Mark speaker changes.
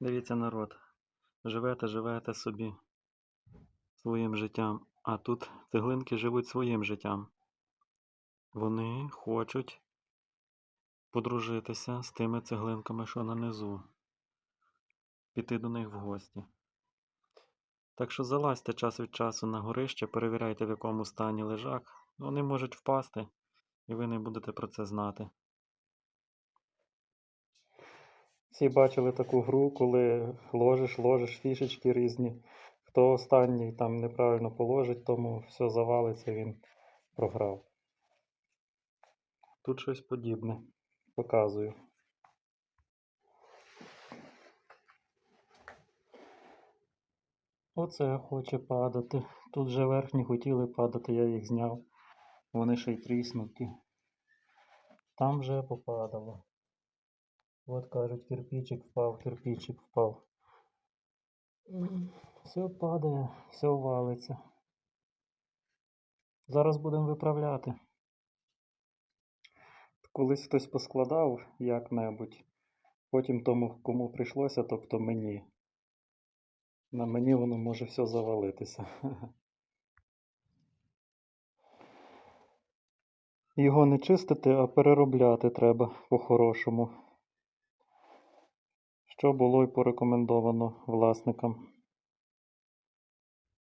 Speaker 1: Дивіться, народ. Живете, живете собі своїм життям, а тут цеглинки живуть своїм життям. Вони хочуть подружитися з тими цеглинками, що нанизу, піти до них в гості. Так що залазьте час від часу на горище, перевіряйте, в якому стані лежак. Вони можуть впасти, і ви не будете про це знати. Всі бачили таку гру, коли ложиш, ложиш фішечки різні. Хто останній там неправильно положить, тому все завалиться, він програв. Тут щось подібне. Показую. Оце хоче падати. Тут же верхні хотіли падати, я їх зняв. Вони ще й тріснуті. Там вже попадало. От кажуть, кирпичик впав, кирпичик впав. Все падає, все валиться. Зараз будемо виправляти. Колись хтось поскладав як-небудь, потім тому, кому прийшлося, тобто мені. На мені воно може все завалитися. Його не чистити, а переробляти треба по-хорошому. Що було й порекомендовано власникам.